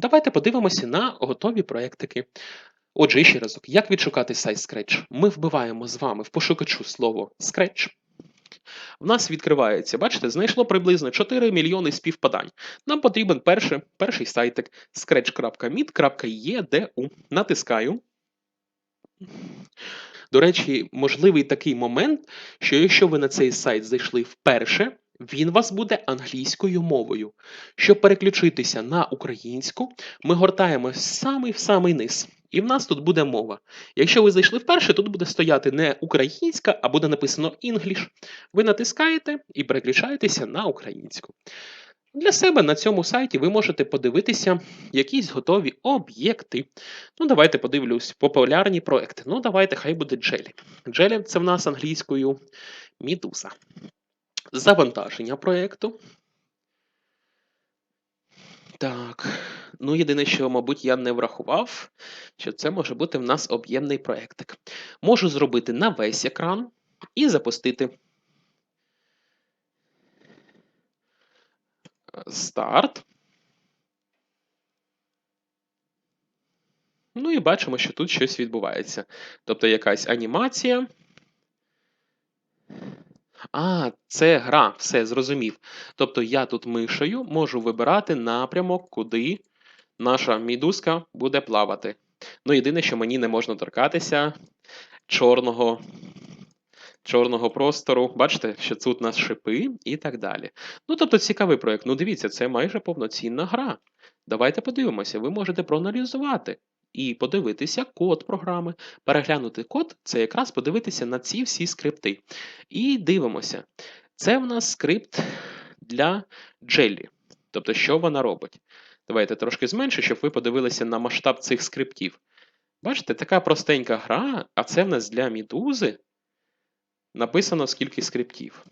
Давайте подивимося на готові проєктики. Отже, ще разок, як відшукати сайт Scratch? Ми вбиваємо з вами в пошукачу слово Scratch. В нас відкривається, бачите, знайшло приблизно 4 мільйони співпадань. Нам потрібен перший, перший сайтик scratch.meet.edu. Натискаю. До речі, можливий такий момент, що якщо ви на цей сайт зайшли вперше, він вас буде англійською мовою. Щоб переключитися на українську, ми гортаємо самий в самий низ. І в нас тут буде мова. Якщо ви зайшли вперше, тут буде стояти не українська, а буде написано English. Ви натискаєте і переключаєтеся на українську. Для себе на цьому сайті ви можете подивитися якісь готові об'єкти. Ну, давайте подивлюсь, популярні проекти. Ну, давайте, хай буде Jelly. Jelly – це в нас англійською Мідуза. Завантаження проєкту. Так. Ну, єдине, що, мабуть, я не врахував, що це може бути в нас об'ємний проєктик. Можу зробити на весь екран і запустити. Старт. Ну і бачимо, що тут щось відбувається. Тобто якась анімація. А, це гра, все зрозумів. Тобто я тут мишею можу вибирати напрямок, куди наша мідузка буде плавати. Ну, єдине, що мені не можна торкатися чорного, чорного простору. Бачите, що тут у нас шипи і так далі. Ну, тобто, цікавий проєкт. Ну, дивіться, це майже повноцінна гра. Давайте подивимося, ви можете проаналізувати і подивитися код програми. Переглянути код це якраз подивитися на ці всі скрипти. І дивимося. Це в нас скрипт для Jelly. Тобто, що вона робить? Давайте трошки зменшу, щоб ви подивилися на масштаб цих скриптів. Бачите, така простенька гра, а це в нас для Мідузи написано скільки скриптів.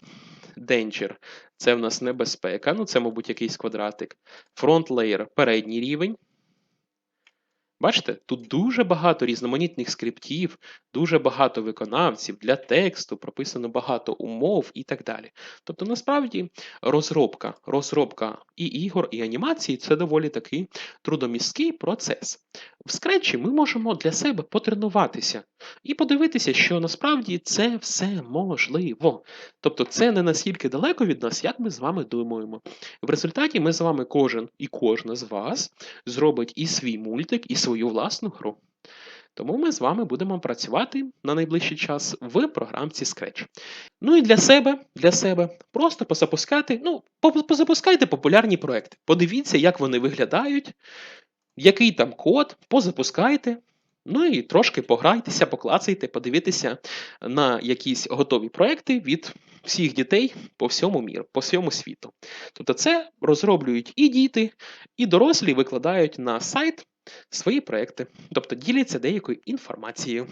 Danger – це в нас небезпека, ну це, мабуть, якийсь квадратик. Front layer – передній рівень. Бачите, тут дуже багато різноманітних скриптів, дуже багато виконавців для тексту, прописано багато умов і так далі. Тобто, насправді, розробка, розробка і ігор, і анімації це доволі такий трудомісткий процес. В скретчі ми можемо для себе потренуватися і подивитися, що насправді це все можливо. Тобто, це не настільки далеко від нас, як ми з вами думаємо. В результаті ми з вами кожен і кожна з вас зробить і свій мультик, і свою власну гру. Тому ми з вами будемо працювати на найближчий час в програмці Scratch. Ну і для себе, для себе просто позапускати, ну, позапускайте популярні проекти. Подивіться, як вони виглядають, який там код, позапускайте. Ну і трошки пограйтеся, поклацайте, подивитися на якісь готові проекти від всіх дітей по всьому міру, по всьому світу. Тобто це розроблюють і діти, і дорослі викладають на сайт свої проекти, тобто діляться деякою інформацією.